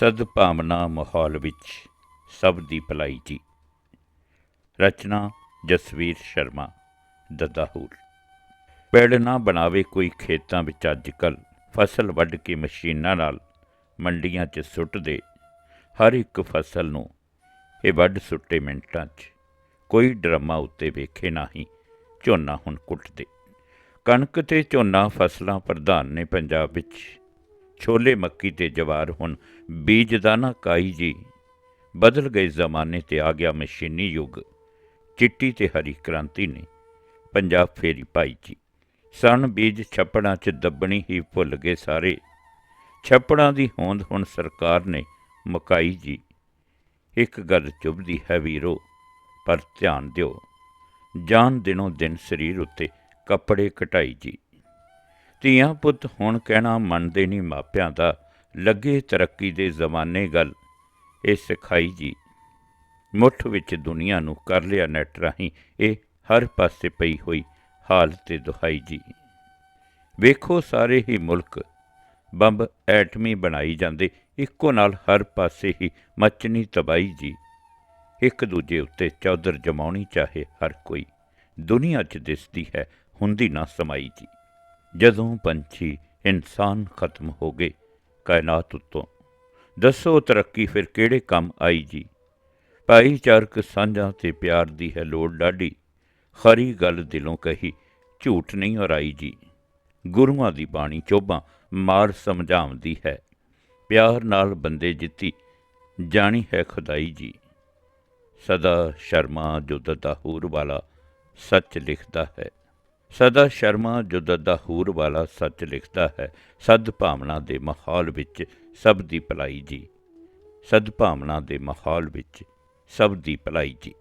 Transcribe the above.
ਸਦਭਾਵਨਾ ਮਾਹੌਲ ਵਿੱਚ ਸਭ ਦੀ ਭਲਾਈ ਜੀ। ਰਚਨਾ ਜਸਵੀਰ ਸ਼ਰਮਾ, ਦਦਾਹੂਰ। ਪੈੜ ਨਾ ਬਣਾਵੇ ਕੋਈ ਖੇਤਾਂ ਵਿੱਚ ਅੱਜ ਕੱਲ ਫਸਲ ਵੱਢ ਕੇ ਮਸ਼ੀਨਾਂ ਨਾਲ ਮੰਡੀਆਂ 'ਚ ਸੁੱਟ ਦੇ ਹਰ ਇੱਕ ਫਸਲ ਨੂੰ ਇਹ ਵੱਢ ਸੁੱਟੇ ਮਿੰਟਾਂ 'ਚ। ਕੋਈ ਡਰਮਾ ਉੱਤੇ ਵੇਖੇ ਨਹੀਂ ਝੋਨਾ ਹੁਣ ਕੁੱਟਦੇ। ਕਣਕ ਤੇ ਝੋਨਾ ਫਸਲਾਂ ਪ੍ਰਧਾਨ ਨੇ ਪੰਜਾਬ ਵਿੱਚ ਛੋਲੇ ਮੱਕੀ ਤੇ ਜਵਾਰ ਹੁਣ ਬੀਜਦਾਨਾ ਕਾਈ ਜੀ। ਬਦਲ ਗਏ ਜ਼ਮਾਨੇ ਤੇ ਆ ਗਿਆ ਮਸ਼ੀਨੀ ਯੁੱਗ। ਚਿੱਟੀ ਤੇ ਹਰੀ ਕ੍ਰਾਂਤੀ ਨੇ ਪੰਜਾਬ ਫੇਰੀ ਪਾਈ ਜੀ। ਸਣ ਬੀਜ ਛੱਪੜਾਂ 'ਚ ਦੱਬਣੀ ਹੀ ਭੁੱਲ ਗਏ ਸਾਰੇ। ਛੱਪੜਾਂ ਦੀ ਹੋਂਦ ਹੁਣ ਸਰਕਾਰ ਨੇ ਮੁਕਾਈ ਜੀ। ਇੱਕ ਗੱਲ ਚੁੱਭਦੀ ਹੈ ਵੀਰੋ, ਪਰ ਧਿਆਨ ਦਿਓ। ਜਾਨ ਦਿਨੋਂ ਦਿਨ ਸਰੀਰ ਉੱਤੇ ਕੱਪੜੇ ਘਟਾਈ ਜੀ। ਧੀਆਂ ਪੁੱਤ ਹੁਣ ਕਹਿਣਾ ਮੰਨਦੇ ਨਹੀਂ ਮਾਪਿਆਂ ਦਾ, ਲੱਗੇ ਤਰੱਕੀ ਦੇ ਜ਼ਮਾਨੇ ਗੱਲ। ਇਹ ਸਿਖਾਈ ਜੀ। ਮੁੱਠ ਵਿੱਚ ਦੁਨੀਆ ਨੂੰ ਕਰ ਲਿਆ ਨੈਟ ਰਾਹੀਂ, ਇਹ ਹਰ ਪਾਸੇ ਪਈ ਹੋਈ ਹਾਲ ਤੇ ਦੁਹਾਈ ਜੀ। ਵੇਖੋ ਸਾਰੇ ਹੀ ਮੁਲਕ, ਬੰਬ ਐਟਮੀ ਬਣਾਈ ਜਾਂਦੇ, ਇੱਕੋ ਨਾਲ ਹਰ ਪਾਸੇ ਹੀ ਮਚਣੀ ਤਬਾਈ ਜੀ। ਇੱਕ ਦੂਜੇ ਉੱਤੇ ਚੌਧਰ ਜਮਾਉਣੀ ਚਾਹੇ ਹਰ ਕੋਈ, ਦੁਨੀਆ 'ਚ ਦਿਸਦੀ ਹੈ ਹੁੰਦੀ ਨਾ ਸਮਾਈ ਜੀ। ਜਦੋਂ ਪੰਛੀ ਇਨਸਾਨ ਖਤਮ ਹੋ ਗਏ ਕਾਇਨਾਤ ਉੱਤੋਂ। ਦੱਸੋ ਤਰੱਕੀ ਫਿਰ ਕਿਹੜੇ ਕੰਮ ਆਈ ਜੀ? ਭਾਈਚਾਰਕ ਸਾਂਝਾਂ ਤੇ ਪਿਆਰ ਦੀ ਹੈ ਲੋੜ ਡਾਢੀ। ਖਰੀ ਗੱਲ ਦਿਲੋਂ ਕਹੀ, ਝੂਠ ਨਹੀਂ ਔਰਾਈ ਜੀ। ਗੁਰੂਆਂ ਦੀ ਬਾਣੀ ਚੋਬਾਂ ਮਾਰ ਸਮਝਾਉਂਦੀ ਹੈ। ਪਿਆਰ ਨਾਲ ਬੰਦੇ ਜਿੱਤੀ, ਜਾਣੀ ਹੈ ਖੁਦਾਈ ਜੀ। ਸਦਾ ਸ਼ਰਮਾ ਜੋ ਦਦਾਹੂਰ ਵਾਲਾ, ਸੱਚ ਲਿਖਦਾ ਹੈ। ਸਦਾ ਸ਼ਰਮਾ ਜੋ ਦਦਾਹੂਰ ਵਾਲਾ ਸੱਚ ਲਿਖਦਾ ਹੈ ਸਦਭਾਵਨਾ ਦੇ ਮਾਹੌਲ ਵਿੱਚ ਸਭ ਦੀ ਭਲਾਈ ਜੀ। ਸਦਭਾਵਨਾ ਦੇ ਮਾਹੌਲ ਵਿੱਚ ਸਭ ਦੀ ਭਲਾਈ ਜੀ।